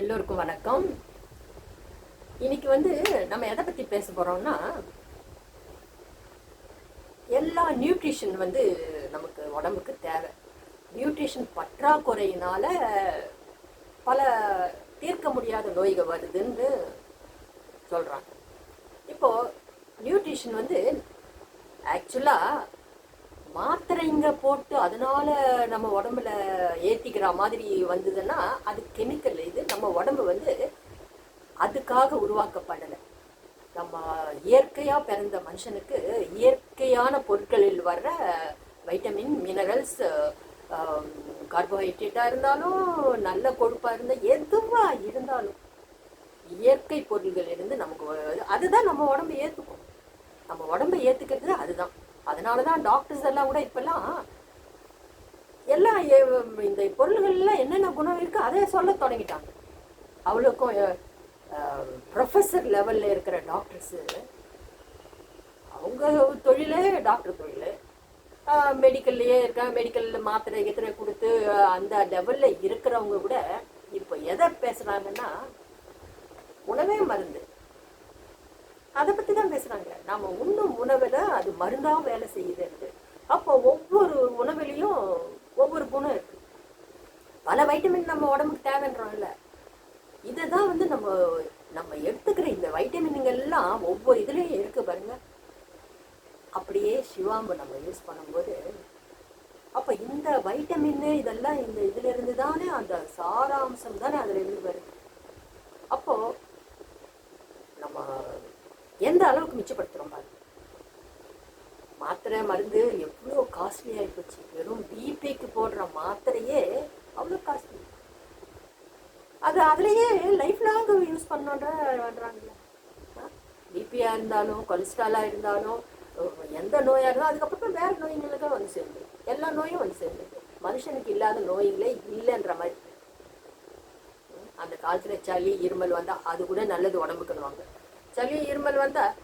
எல்லோருக்கும் வணக்கம். இன்னைக்கு வந்து நம்ம எதை பற்றி பேச போகிறோம்னா எல்லா நியூட்ரிஷன் வந்து நமக்கு உடம்புக்கு தேவை. நியூட்ரிஷன் பற்றாக்குறையினால பல தீர்க்க முடியாத நோய்கள் வருதுன்னு சொல்கிறாங்க இப்போ நியூட்ரிஷன் வந்து ஆக்சுவலாக மாத்திரைங்க போட்டு அதனால நம்ம உடம்புல ஏற்றிக்கிற மாதிரி வந்ததுன்னா அது கெமிக்கல் நம்ம உடம்பு வந்து அதுக்காக உருவாக்கப்படலை. நம்ம இயற்கையா பிறந்த மனுஷனுக்கு இயற்கையான பொருட்களில் வர்ற வைட்டமின் மினரல்ஸ் கார்போஹைட்ரேட்டா இருந்தாலும் நல்ல கொழுப்பா இருந்தா எதுவா இருந்தாலும் இயற்கை பொருள்கள் இருந்து நமக்கு அதுதான் நம்ம உடம்பு ஏத்துக்கும். நம்ம உடம்பை ஏத்துக்கிறது அதுதான். அதனாலதான் டாக்டர்ஸ் எல்லாம் கூட இப்பெல்லாம் எல்லாம் இந்த பொருள்கள்லாம் என்னென்ன குணம் இருக்கு அதை சொல்ல தொடங்கிட்டாங்க. அவ்வளோக்கும் ப்ரொஃபஸர் லெவலில் இருக்கிற டாக்டர்ஸு அவங்க தொழிலே டாக்டர் தொழில். மெடிக்கல்லையே இருக்காங்க மெடிக்கலில் மாத்திரை எத்தனை கொடுத்து அந்த லெவலில் இருக்கிறவங்க கூட இப்போ எதை பேசுகிறாங்கன்னா உணவே மருந்து. அதை பற்றி தான் பேசுகிறாங்க நாம் உண்ணும் உணவில் அது மருந்தாக வேலை செய்யுது அப்போ ஒவ்வொரு உணவுலையும் ஒவ்வொரு குணம் இருக்குது பல வைட்டமின் நம்ம உடம்புக்கு இதை தான் வந்து நம்ம நம்ம எடுத்துக்கிற இந்த வைட்டமின்கள்லாம் ஒவ்வொரு இதுலேயும் இருக்குது பாருங்க. அப்படியே சிவாம்பு நம்ம யூஸ் பண்ணும்போது அப்போ இந்த வைட்டமின் இதெல்லாம் இந்த இதுலேருந்து தானே அந்த சாராம்சம் தானே அதுலேருந்து வருது. அப்போ நம்ம எந்த அளவுக்கு மிச்சப்படுத்துகிறோம் பாருங்க. மாத்திரை மருந்து எவ்வளோ காஸ்ட்லியாகி போச்சு வெறும் பிபிக்கு போடுற மாத்திரையே அவ்வளோ காஸ்ட்லி அது அதுலேயே லைஃப் லாங் யூஸ் பண்ணோன்றாங்களே பிபியாக இருந்தாலும் கொலஸ்ட்ராலாக இருந்தாலும் எந்த நோயாக இருந்தாலும் அதுக்கப்புறம் வேறு நோய்களுக்கு தான் வந்து சேருது எல்லா நோயும் வந்து சேருது மனுஷனுக்கு இல்லாத நோய்களே இல்லைன்ற மாதிரி. அந்த காலத்தில் சளி இருமல் வந்தால் அது கூட நல்லது உடம்புக்குன்னுவாங்க சளி இருமல் வந்தால்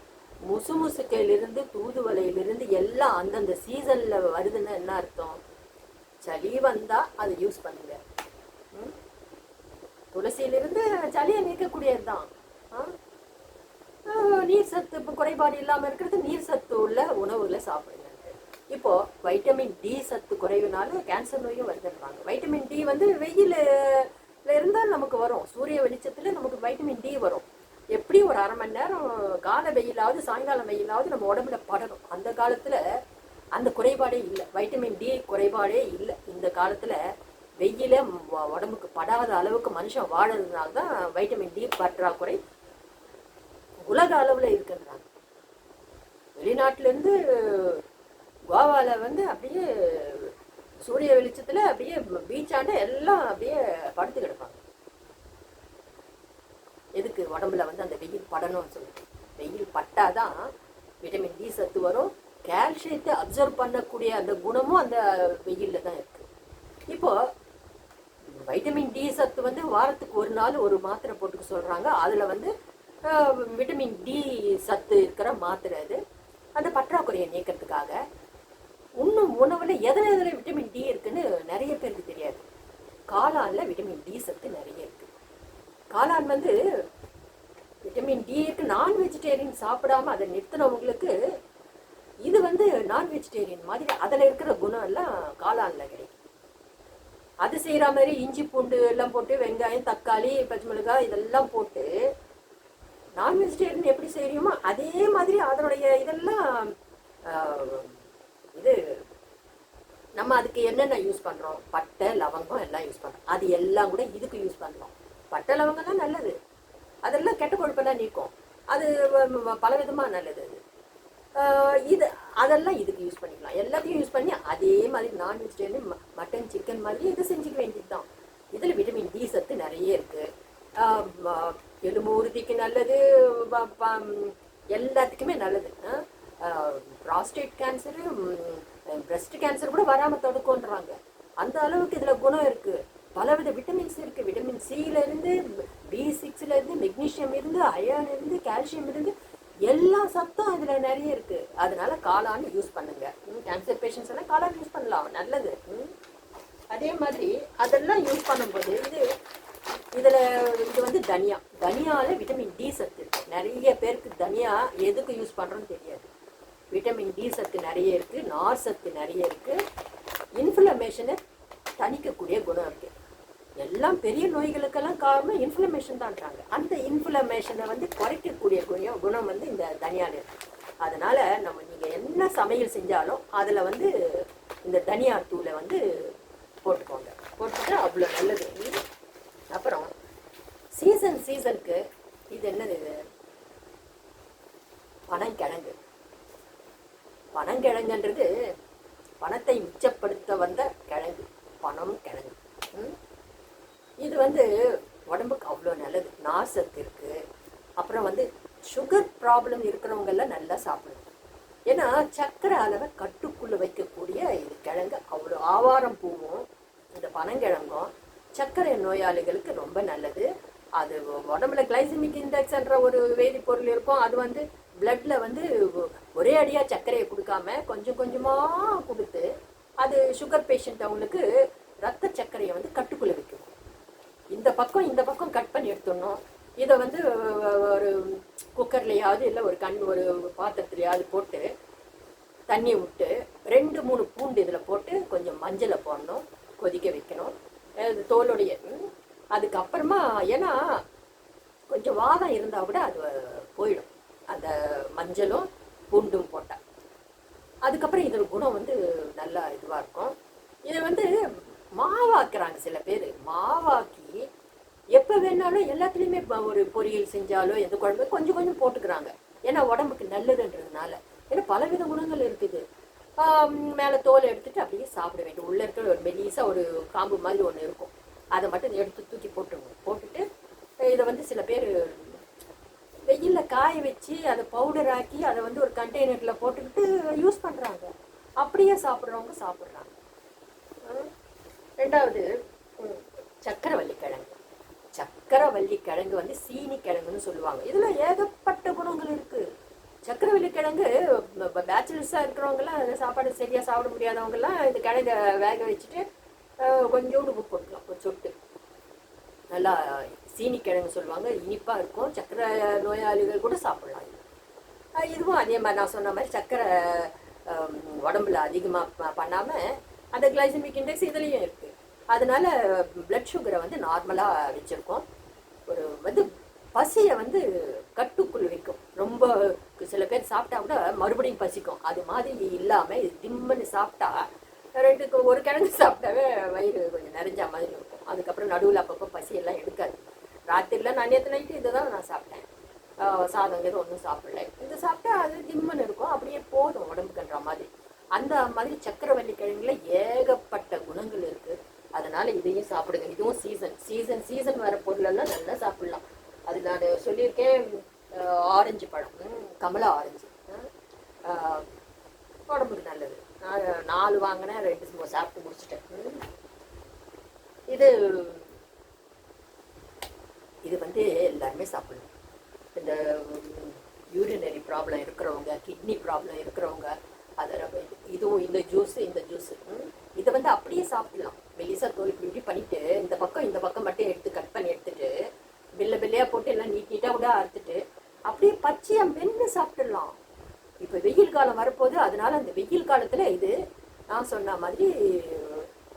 முசு முசுக்கையிலிருந்து தூதுவலையிலிருந்து எல்லாம் அந்தந்த சீசனில் வருதுன்னா என்ன அர்த்தம்? சளி வந்தால் அதை யூஸ் பண்ணுங்க. துளசியிலிருந்து சளியை நீக்கக்கூடியதுதான். தான் நீர் சத்து இப்போ குறைபாடு இல்லாமல் இருக்கிறது நீர் சத்து உள்ள உணவுல சாப்பிடுங்க. இப்போ வைட்டமின் டி சத்து குறைவுனால கேன்சர் நோயும் வருதுன்றாங்க. வைட்டமின் டி வந்து வெயில்ல இருந்தால் நமக்கு வரும். சூரிய வெளிச்சத்துல நமக்கு வைட்டமின் டி வரும். எப்படி ஒரு அரை மணி நேரம் கால வெயிலாவது சாயங்காலம் வெயிலாவது நம்ம உடம்புல படணும். அந்த காலத்துல அந்த குறைபாடே இல்லை. வைட்டமின் டி குறைபாடே இல்லை. இந்த காலத்துல வெயில உடம்புக்கு படாத அளவுக்கு மனுஷன் வாழறதுனால தான் வைட்டமின் டி பற்றாக்குறை உலக அளவுல இருக்குன்றாங்க. வெளிநாட்டிலேருந்து இருந்து கோவால வந்து அப்படியே சூரிய வெளிச்சத்துல அப்படியே பீச்சாண்ட எல்லாம் அப்படியே படுத்து கிடப்பாங்க. எதுக்கு உடம்புல வந்து அந்த வெயில் படணும்னு சொல்லிட்டு வெயில் பட்டாதான் விட்டமின் டி சத்து வரும். கால்சியத்தை அப்சர்வ் பண்ணக்கூடிய அந்த குணமும் அந்த வெயிலில் தான் இருக்கு. இப்போ வைட்டமின் டி சத்து வந்து வாரத்துக்கு ஒரு நாள் ஒரு மாத்திரை போட்டுக்க சொல்கிறாங்க அதில் வந்து விட்டமின் டி சத்து இருக்கிற மாத்திரை அது. அந்த பற்றாக்குறையை நீக்கிறதுக்காக இன்னும் உணவில் எதில் எதில் விட்டமின் டி இருக்குன்னு நிறைய பேருக்கு தெரியாது. காளானில் விட்டமின் டி சத்து நிறைய இருக்குது காளான் வந்து விட்டமின் டி இருக்கு நான் வெஜிடேரியன் சாப்பிடாம அதை நிறுத்தினவங்களுக்கு இது வந்து நான் வெஜிடேரியன் மாதிரி அதில் இருக்கிற குணம் எல்லாம் காளானில் கிடைக்கும். அது செய்கிற மாதிரி இஞ்சி பூண்டு எல்லாம் போட்டு வெங்காயம் தக்காளி பச்சை மிளகாய் இதெல்லாம் போட்டு நான் வெஜிடேரியன் எப்படி செய்யறியோமோ அதே மாதிரி அதனுடைய இதெல்லாம் இது நம்ம அதுக்கு என்னென்ன யூஸ் பண்ணுறோம் பட்டை லவங்கம் எல்லாம் யூஸ் பண்ணுறோம் அது எல்லாம் கூட இதுக்கு யூஸ் பண்ணுறோம் பட்டை லவங்கம்லாம் நல்லது. அதெல்லாம் கெட்ட கொழுப்பெல்லாம் நீக்கும். அது பலவிதமாக நல்லது அது. இது அதெல்லாம் இதுக்கு யூஸ் பண்ணிக்கலாம். எல்லாத்தையும் யூஸ் பண்ணி அதே மாதிரி நான் வெஜிடேரியன் மட்டன் சிக்கன் மாதிரி இது செஞ்சுக்க வேண்டியது தான் இதில் விட்டமின் டி சத்து நிறைய இருக்குது எலும்பு உறுதிக்கு நல்லது எல்லாத்துக்குமே நல்லது. ப்ராஸ்டேட் கேன்சரு பிரஸ்ட் கேன்சர் கூட வராமல் தடுக்கோன்றாங்க அந்த அளவுக்கு இதில் குணம் இருக்குது பலவித விட்டமின்ஸ் இருக்குது விட்டமின் சியிலேருந்து பி சிக்ஸ்லேருந்து மெக்னீஷியம் இருந்து அயர்ன் இருந்து கால்சியம் இருந்து எல்லா சத்தும் இதில் நிறைய இருக்கு. அதனால காளான் யூஸ் பண்ணுங்க. கேன்சர் பேஷண்ட்ஸ் எல்லாம் காளான் யூஸ் பண்ணலாம். நல்லது. அதே மாதிரி அதெல்லாம் யூஸ் பண்ணும்போது இது இதில் இது வந்து தனியா. தனியாவில் விட்டமின் டி சத்து. இருக்குது நிறைய பேருக்கு தனியா எதுக்கு யூஸ் பண்ணுறோன்னு தெரியாது. விட்டமின் டி சத்து நிறைய இருக்குது நார் சத்து நிறைய இருக்குது இன்ஃப்ளமேஷனை தணிக்கக்கூடிய குணம் இருக்குது எல்லாம் பெரிய நோய்களுக்கெல்லாம் காரணம் இன்ஃப்ளமேஷன் தான்றாங்க அந்த இன்ஃப்ளமேஷனை வந்து குறைக்கக்கூடிய குணம் குணம் வந்து இந்த தனியால் இருக்கு அதனால் நம்ம நீங்கள் என்ன சமையல் செஞ்சாலும் அதில் வந்து இந்த தனியா தூளை வந்து போட்டுக்கோங்க. போட்டுட்டு அவ்வளோ நல்லது. அப்புறம் சீசன் சீசனுக்கு இது என்னது இது? பனங்கிழங்கு. பனங்கிழங்குன்றது பணத்தை மிச்சப்படுத்த வந்த கிழங்கு. பணம் கிழங்கு. ம்? இது வந்து உடம்புக்கு அவ்வளோ நல்லது. நார் சத்து அப்புறம் வந்து சுகர் ப்ராப்ளம் இருக்கிறவங்க எல்லாம் நல்லா சாப்பிடணும். ஏன்னா சர்க்கரை அளவை கட்டுக்குள்ளே வைக்கக்கூடிய இது கிழங்கு. அவ்வளோ ஆவாரம் பூவும் இந்த பனங்கிழங்கும் சர்க்கரை நோயாளிகளுக்கு ரொம்ப நல்லது. அது உடம்புல கிளைசமிக் இண்டெக்ஸ்ன்ற ஒரு வேதிப்பொருள் இருக்கும். அது வந்து பிளட்ல வந்து ஒரே அடியாக சர்க்கரையை கொடுக்காம கொஞ்சம் கொஞ்சமாக கொடுத்து அது சுகர் பேஷண்ட் அவங்களுக்கு ரத்த சர்க்கரையை வந்து கட்டுக்குள்ளே வைக்கும். இந்த பக்கம் இந்த பக்கம் கட் பண்ணி எடுத்துடணும். இதை வந்து ஒரு குக்கர்லையாவது இல்லை ஒரு கண் ஒரு பாத்திரத்துலையாவது போட்டு தண்ணி விட்டு ரெண்டு மூணு பூண்டு இதில் போட்டு கொஞ்சம் மஞ்சளை போடணும் கொதிக்க வைக்கணும். அது தோலுடைய அதுக்கப்புறமா ஏன்னா கொஞ்சம் வாதம் இருந்தால் கூட அது போயிடும். அந்த மஞ்சளும் பூண்டும் போட்டால் அதுக்கப்புறம் இதோட குணம் வந்து நல்லா இதுவாக இருக்கும். இதை வந்து மாவாக்குறாங்க சில பேர். மாவாக்கி எப்போ வேணாலும் எல்லாத்துலேயுமே இப்போ ஒரு பொரியல் செஞ்சாலோ எந்த குழம்பு கொஞ்சம் கொஞ்சம் போட்டுக்கிறாங்க. ஏன்னா உடம்புக்கு நல்லதுன்றதுனால. ஏன்னா பலவித குணங்கள் இருக்குது. மேலே தோல் எடுத்துட்டு அப்படியே சாப்பிட வேண்டும். உள்ளே இருக்கிற ஒரு மெலீஸாக ஒரு காம்பு மாதிரி ஒன்று இருக்கும். அதை மட்டும் எடுத்து தூக்கி போட்டுருவோம். போட்டுட்டு இதை வந்து சில பேர் வெயிலில் காய வச்சு அதை பவுடர் ஆக்கி அதை வந்து ஒரு கண்டெய்னரில் போட்டுக்கிட்டு யூஸ் பண்ணுறாங்க அப்படியே சாப்பிட்றவங்க சாப்பிட்றாங்க. ரெண்டாவது சக்கரவள்ளி கிழங்கு சக்கரவள்ளி கிழங்கு வந்து சீனி கிழங்குன்னு சொல்லுவாங்க. இதுல ஏகப்பட்ட குணங்கள் இருக்கு. சக்கரவள்ளி கிழங்கு பேச்சுலர்ஸாக இருக்கிறவங்கலாம் அந்த சாப்பாடு சரியா சாப்பிட முடியாதவங்கலாம் இந்த கிழங்க வேக வச்சுட்டு கொஞ்சோண்டு உப்பு போட்டுக்கலாம். ஒரு சொட்டு. நல்லா சீனி கிழங்கு சொல்லுவாங்க. இனிப்பா இருக்கும். சக்கரை நோயாளிகள் கூட சாப்பிடலாம் இதுவும் அதே மாதிரி நான் சொன்ன மாதிரி சக்கரை உடம்புல அதிகமாக பண்ணாமல் அந்த கிளைசமிக் இண்டெக்ஸ் இதுலேயும் இருக்கு. அதனால் பிளட் சுகரை வந்து நார்மலாக வச்சுருக்கோம். ஒரு வந்து பசியை வந்து கட்டுக்குள் வைக்கும். ரொம்ப சில பேர் சாப்பிட்டா கூட மறுபடியும் பசிக்கும். அது மாதிரி இல்லாமல் இது திம்முன்னு சாப்பிட்டா ரெண்டுக்கு ஒரு கிழங்கு சாப்பிட்டாவே வயிறு கொஞ்சம் நிறைஞ்ச மாதிரி இருக்கும். அதுக்கப்புறம் நடுவில் அப்பப்போ பசியெல்லாம் எடுக்காது. ராத்திரில நான் நேற்று நைட்டு இதை தான் நான் சாப்பிட்டேன். சாதம் எதுவும் ஒன்றும் சாப்பிடல. இது சாப்பிட்டா அது திம்மன் இருக்கும். அப்படியே போதும் உடம்புக்குன்ற மாதிரி. அந்த மாதிரி சக்கரவள்ளி கிழங்குல ஏகப்பட்ட குணங்கள் இருக்குது அதனால இதையும் சாப்பிடுங்க. இதுவும் சீசன் சீசன் சீசன் வர பொருளெல்லாம் நல்லா சாப்பிடலாம். அது நான் சொல்லியிருக்கேன் ஆரஞ்சு பழம். கமலா ஆரஞ்சு உடம்புக்கு நல்லது. நான் நாலு வாங்கினேன் ரெண்டு சாப்பிட்டு முடிச்சிட்டேன். இது இது வந்து எல்லாருமே சாப்பிடணும். இந்த யூரினரி ப்ராப்ளம் இருக்கிறவங்க கிட்னி ப்ராப்ளம் இருக்கிறவங்க அதை இதுவும் இந்த ஜூஸு இந்த ஜூஸு இதை வந்து அப்படியே சாப்பிடலாம். மெல்லிசா தோல் இப்படி இப்படி பண்ணிட்டு இந்த பக்கம் இந்த பக்கம் மட்டும் எடுத்து கட் பண்ணி எடுத்துட்டு பில்ல பில்லையா போட்டு எல்லாம் நீட் நீட்டாக கூட அறுத்துட்டு அப்படியே பச்சையாக மென்று சாப்பிட்டுடலாம். இப்போ வெயில் காலம் வரப்போகுது அதனால அந்த வெயில் காலத்தில் இது நான் சொன்ன மாதிரி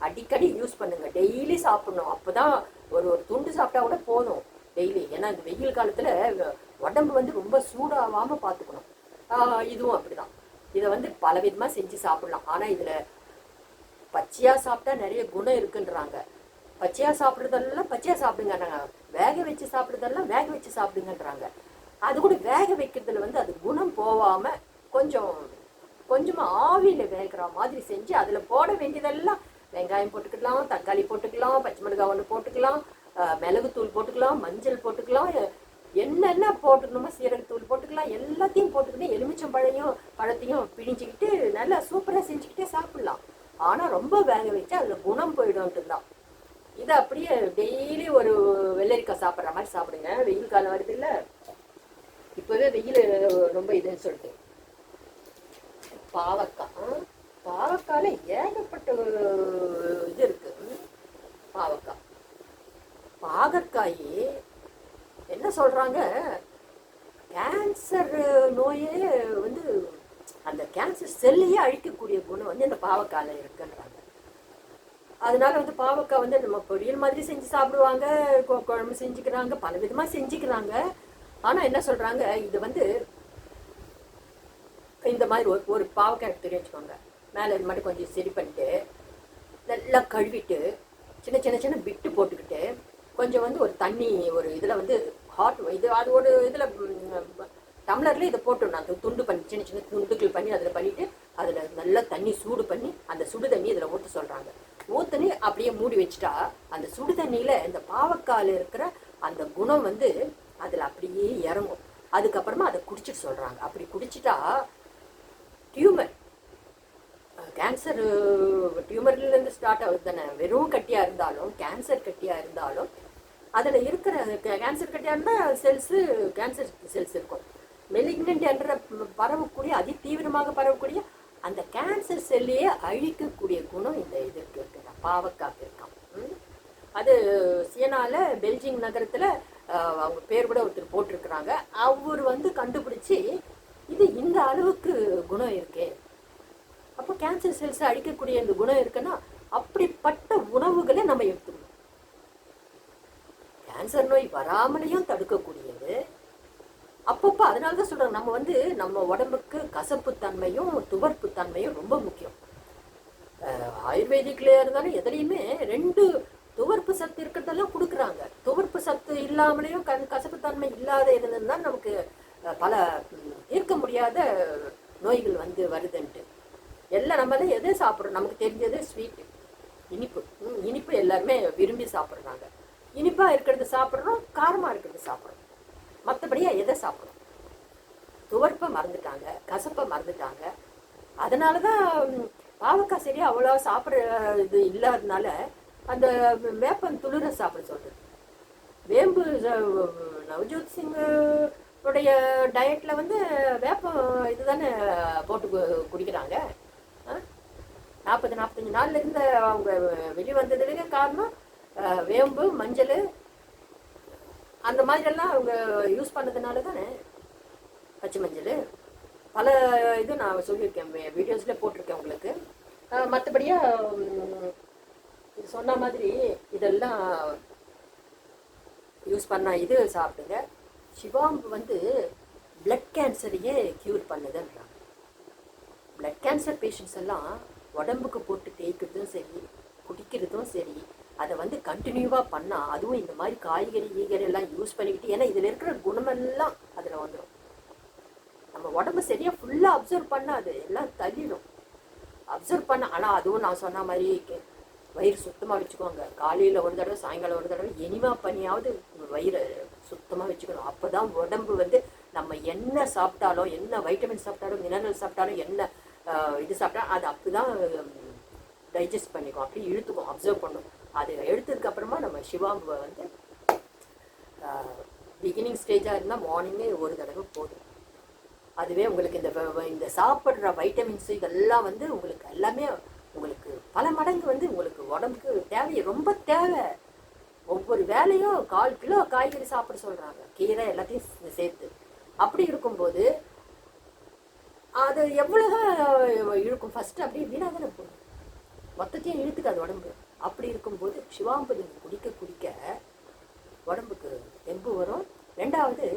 அடிக்கடி யூஸ் பண்ணுங்க. டெய்லி சாப்பிடணும். அப்பதான் ஒரு ஒரு துண்டு சாப்பிட்டா கூட போதும். டெய்லி. ஏன்னா இந்த வெயில் காலத்தில் உடம்பு வந்து ரொம்ப சூடாகாமல் பார்த்துக்கணும் இதுவும் அப்படிதான். இதை வந்து பல விதமாக செஞ்சு சாப்பிடலாம். ஆனால் இதில் பச்சையா சாப்பிட்டா நிறைய குணம் இருக்குன்றாங்க. பச்சையா சாப்பிடுறதெல்லாம் பச்சையா சாப்பிடுங்கன்றாங்க வேக வச்சு சாப்பிடுறதெல்லாம் வேக வச்சு சாப்பிடுங்கன்றாங்க. அது கூட வேக வைக்கிறதுல வந்து அது குணம் போகாம கொஞ்சம் கொஞ்சமா ஆவியில வேகிற மாதிரி செஞ்சு அதுல போட வேண்டியதெல்லாம் வெங்காயம் போட்டுக்கலாம் தக்காளி போட்டுக்கலாம் பச்சை மிளகாய் ஒன்று போட்டுக்கலாம் மிளகுத்தூள் போட்டுக்கலாம் மஞ்சள் போட்டுக்கலாம் என்னென்ன போட்டுக்கணுமோ சீரகத்தூள் போட்டுக்கலாம் எல்லாத்தையும் போட்டுக்கிட்டு எலுமிச்சம்பழையும் பழத்தையும் பிழிஞ்சுக்கிட்டு நல்லா சூப்பராக செஞ்சுக்கிட்டே சாப்பிடலாம். ஆனால் ரொம்ப வேக வச்சு அதில் குணம் போயிடும்ட்டு தான் இதை அப்படியே டெய்லி ஒரு வெள்ளரிக்காய் சாப்பிட்ற மாதிரி சாப்பிடுங்க. வெயில் காலம் வருது இல்லை. இப்போவே வெயில் ரொம்ப இதுன்னு சொல்லிட்டு. பாவக்காய் பாவக்காயில் ஏகப்பட்ட ஒரு இது இருக்கு. பாவக்காய். பாகற்காய் என்ன சொல்கிறாங்க கேன்சர் நோயே வந்து அந்த கேன்சர் செல்லையே அழிக்கக்கூடிய குணம் வந்து இந்த பாவக்காயில் இருக்குன்றாங்க. அதனால வந்து பாவக்காய் வந்து நம்ம பொரியல் மாதிரி செஞ்சு சாப்பிடுவாங்க குழம்பு செஞ்சுக்கிறாங்க பல விதமாக செஞ்சுக்கிறாங்க. ஆனால் என்ன சொல்கிறாங்க இது வந்து இந்த மாதிரி ஒரு ஒரு பாவக்காய் எடுத்து வச்சுக்கோங்க. மேலே இது மட்டும் கொஞ்சம் சரி பண்ணிட்டு நல்லா கழுவிட்டு சின்ன சின்ன சின்ன பிட்டு போட்டுக்கிட்டு கொஞ்சம் வந்து ஒரு தண்ணி ஒரு இதில் வந்து ஹாட் இது அது ஒரு இதில் டம்ளர்ல இதை போட்டுடணும் அந்த துண்டு பண்ணி சின்ன சின்ன துண்டுகள் பண்ணி அதில் பண்ணிட்டு அதில் நல்லா தண்ணி சூடு பண்ணி அந்த சுடு தண்ணி இதில் ஊற்ற சொல்கிறாங்க ஊற்றுனி அப்படியே மூடி வச்சுட்டா அந்த சுடு தண்ணியில் இந்த பாவக்காயில் இருக்கிற அந்த குணம் வந்து அதில் அப்படியே இறங்கும். அதுக்கப்புறமா அதை குடிச்சிட்டு சொல்கிறாங்க அப்படி குடிச்சிட்டா டியூமர் கேன்சர் டியூமர்லேருந்து ஸ்டார்ட் ஆகுது தானே. வெறும் கட்டியாக இருந்தாலும் கேன்சர் கட்டியாக இருந்தாலும் அதில் இருக்கிற கேன்சர் கட்டியாக இருந்தால் செல்ஸு கேன்சர் செல்ஸ் இருக்கும். மெலிக்னன்ட் என்ற பரவக்கூடிய அதி தீவிரமாக பரவக்கூடிய அந்த கேன்சர் செல்லையே அழிக்கக்கூடிய குணம் இந்த இதற்கு இருக்குங்க பாவக்காக்கு இருக்கான் அது சீனாவில் பெல்ஜிங் நகரத்தில் அவங்க பேர் கூட ஒருத்தர் போட்டிருக்கிறாங்க. அவர் வந்து கண்டுபிடிச்சி இது இந்த அளவுக்கு குணம் இருக்கே. அப்போ கேன்சர் செல்ஸை அழிக்கக்கூடிய இந்த குணம் இருக்குன்னா அப்படிப்பட்ட உணவுகளை நம்ம எடுத்துக்கணும். கேன்சர் நோய் வராமலையும் தடுக்கக்கூடிய அப்பப்போ அதனால தான் சொல்கிறாங்க நம்ம வந்து நம்ம உடம்புக்கு கசப்பு தன்மையும் துவர்ப்பு தன்மையும் ரொம்ப முக்கியம். அஹ் இருந்தாலும் எதுலேயுமே ரெண்டு துவர்ப்பு சத்து இருக்கிறதெல்லாம் கொடுக்குறாங்க. துவர்ப்பு சத்து இல்லாமலேயும் க கசப்பு தன்மை இல்லாத இருந்ததுன்னா நமக்கு பல தீர்க்க முடியாத நோய்கள் வந்து வருதுன்ட்டு. எல்லாம் நம்ம தான் எதை சாப்பிட்றோம்? நமக்கு தெரிஞ்சது ஸ்வீட்டு இனிப்பு. இனிப்பு எல்லாருமே விரும்பி சாப்பிட்றாங்க. இனிப்பாக இருக்கிறது சாப்பிட்றோம் காரமாக இருக்கிறது சாப்பிட்றோம். மற்றபடியா எதை சாப்பிட்றோம் துவர்ப்பை மறந்துட்டாங்க கசப்பை மறந்துட்டாங்க. அதனால தான் பாவக்காய் சரியா அவ்வளோ சாப்பிட்ற இது இல்லாதனால அந்த வேப்பன் துளிர சாப்பிட சொல்றது வேம்பு நவ்ஜோத் சிங்குடைய டயட்டில் உடைய வந்து வேப்பம் இதுதானே போட்டு கு- குடிக்கிறாங்க. நாற்பது நாற்பத்தஞ்சு நாள்லேருந்து அவங்க வெளியே காரணம் வேம்பு மஞ்சள் அந்த மாதிரியெல்லாம் அவங்க யூஸ் பண்ணதுனால தானே பச்சை மஞ்சள். பல இது நான் சொல்லியிருக்கேன் வீடியோஸில் போட்டிருக்கேன் உங்களுக்கு. மற்றபடியாக சொன்ன மாதிரி இதெல்லாம் யூஸ் பண்ண இது சாப்பிடுங்க. சிவாம்பு வந்து பிளட் கேன்சரையே க்யூர் பண்ணுதுன்றாங்க பிளட் கேன்சர் பேஷண்ட்ஸ் எல்லாம் உடம்புக்கு போட்டு தேய்க்கிறதும் சரி குடிக்கிறதும் சரி அதை வந்து கண்டினியூவாக பண்ணால் அதுவும் இந்த மாதிரி காய்கறி ஈகறி எல்லாம் யூஸ் பண்ணிக்கிட்டு ஏன்னா இதில் இருக்கிற குணமெல்லாம் அதில் வந்துடும் நம்ம உடம்பு சரியாக ஃபுல்லாக அப்சர்வ் பண்ணாது எல்லாம் தள்ளிடும். அப்சர்வ் பண்ண ஆனால் அதுவும் நான் சொன்ன மாதிரி வயிறு சுத்தமாக வச்சுக்கோங்க. காலையில் ஒரு தடவை சாயங்காலம் ஒரு தடவை இனிமா பண்ணியாவது வயிறை சுத்தமாக வச்சுக்கணும். அப்போ தான் உடம்பு வந்து நம்ம என்ன சாப்பிட்டாலும் என்ன வைட்டமின் சாப்பிட்டாலும் மினரல் சாப்பிட்டாலும் என்ன இது சாப்பிட்டா அது அப்படி தான் டைஜஸ்ட் பண்ணிக்கும். அப்படி இழுத்துக்கும் அப்சர்வ் பண்ணும். அது எடுத்ததுக்கு அப்புறமா நம்ம சிவாம்புவை வந்து பிகினிங் ஸ்டேஜாக இருந்தால் மார்னிங்கே ஒரு தடவை போதும். அதுவே உங்களுக்கு இந்த வ- இந்த சாப்பிட்ற வைட்டமின்ஸ் இதெல்லாம் வந்து உங்களுக்கு எல்லாமே உங்களுக்கு பல மடங்கு வந்து உங்களுக்கு உடம்புக்கு தேவை ரொம்ப தேவை. ஒவ்வொரு வேலையும் கால் கிலோ காய்கறி சாப்பிட சொல்கிறாங்க கீரை எல்லாத்தையும் சேர்த்து. அப்படி இருக்கும்போது அது எவ்வளோ இழுக்கும் ஃபஸ்ட்டு அப்படியே வீணாக தானே போகும். மொத்தத்தையும் இழுத்துக்காது உடம்பு அப்படி இருக்கும்போது சிவாம்பு குடிக்க குடிக்க உடம்புக்கு தெம்பு வரும். ரெண்டாவது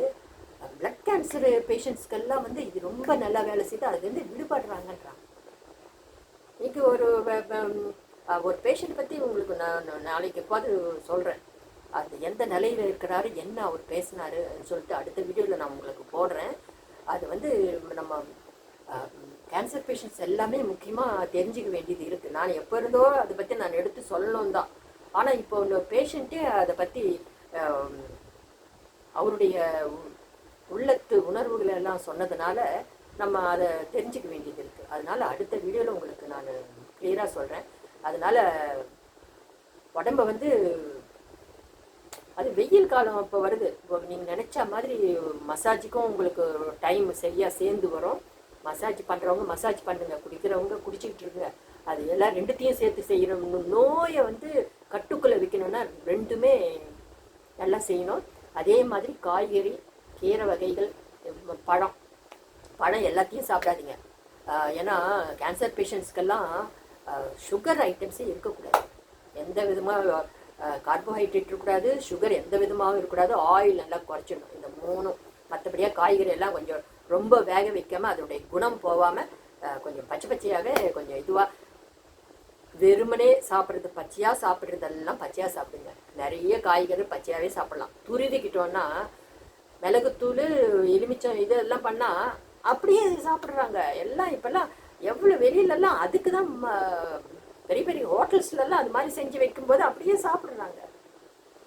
பிளட் கேன்சர் பேஷண்ட்ஸ்க்கெல்லாம் வந்து இது ரொம்ப நல்லா வேலை செய்து அதுலேருந்து விடுபடுறாங்கன்றாங்க. இன்னைக்கு ஒரு ஒரு பேஷண்ட் பற்றி உங்களுக்கு நான் நாளைக்கு எப்பாவது சொல்கிறேன் அது எந்த நிலையில் இருக்கிறாரு என்ன அவர் பேசினாரு சொல்லிட்டு அடுத்த வீடியோவில் நான் உங்களுக்கு போடுறேன். அது வந்து நம்ம கேன்சர் பேஷண்ட்ஸ் எல்லாமே முக்கியமாக தெரிஞ்சுக்க வேண்டியது இருக்குது நான் எப்போ இருந்தோ அதை பற்றி நான் எடுத்து சொல்லணும் தான். ஆனால் இப்போ உள்ள பேஷண்ட்டே அதை பற்றி அவருடைய உ- உள்ளத்து உணர்வுகளை எல்லாம் சொன்னதுனால நம்ம அதை தெரிஞ்சுக்க வேண்டியது இருக்குது அதனால் அடுத்த வீடியோவில் உங்களுக்கு நான் கிளியராக சொல்கிறேன் அதனால் உடம்ப வந்து அது வெயில் காலம் இப்போ வருது. இப்போ நீங்கள் நினச்ச மாதிரி மசாஜுக்கும் உங்களுக்கு டைம் சரியாக சேர்ந்து வரும். மசாஜ் பண்ணுறவங்க மசாஜ் பண்ணுங்க குடிக்கிறவங்க குடிச்சிக்கிட்டு இருங்க. அது எல்லாம் ரெண்டுத்தையும் சேர்த்து செய்கிற நோயை வந்து கட்டுக்குள்ளே வைக்கணும்னா ரெண்டுமே நல்லா செய்யணும். அதே மாதிரி காய்கறி கீரை வகைகள் பழம். பழம் எல்லாத்தையும் சாப்பிடாதீங்க. ஏன்னா கேன்சர் பேஷண்ட்ஸ்க்கெல்லாம் சுகர் ஐட்டம்ஸே இருக்கக்கூடாது. எந்த விதமாக கார்போஹைட்ரேட் இருக்கக்கூடாது சுகர் எந்த விதமாகவும் இருக்கக்கூடாது. ஆயில் நல்லா குறைச்சிடணும். இந்த மூணும். மற்றபடியாக காய்கறி எல்லாம் கொஞ்சம் ரொம்ப வேக வைக்காமல் அதனுடைய குணம் போகாமல் கொஞ்சம் பச்சை பச்சையாகவே கொஞ்சம் இதுவாக வெறுமனே சாப்பிட்றது பச்சையாக சாப்பிட்றதெல்லாம் பச்சையாக சாப்பிடுங்க. நிறைய காய்கறி பச்சையாகவே சாப்பிட்லாம். துரிதிக்கிட்டோன்னா மிளகுத்தூள் எலுமிச்சம் இதெல்லாம் பண்ணால் அப்படியே சாப்பிட்றாங்க. எல்லாம் இப்போல்லாம் எவ்வளோ வெளியிலலாம் அதுக்கு தான் பெரிய பெரிய ஹோட்டல்ஸ்லலாம் அது மாதிரி செஞ்சு வைக்கும்போது அப்படியே சாப்பிட்றாங்க.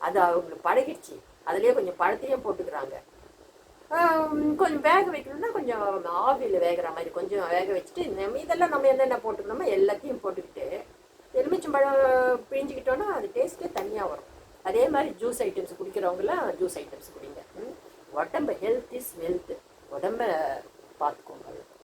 அது அவங்களுக்கு பழகிடுச்சு. அதுலேயே கொஞ்சம் பழத்தையும் போட்டுக்கிறாங்க. கொஞ்சம் வேக வைக்கணும்னா கொஞ்சம் ஆவியில் வேகிற மாதிரி கொஞ்சம் வேக வச்சுட்டு நம்ம இதெல்லாம் நம்ம என்னென்ன போட்டுக்கணுமோ எல்லாத்தையும் போட்டுக்கிட்டு எலுமிச்சம்பழம் பிழிஞ்சிக்கிட்டோன்னா அது டேஸ்ட்டே தனியாக வரும். அதே மாதிரி ஜூஸ் ஐட்டம்ஸ் குடிக்கிறவங்கலாம் ஜூஸ் ஐட்டம்ஸ் குடிங்க. உடம்பு ஹெல்த் இஸ் வெல்த் உடம்ப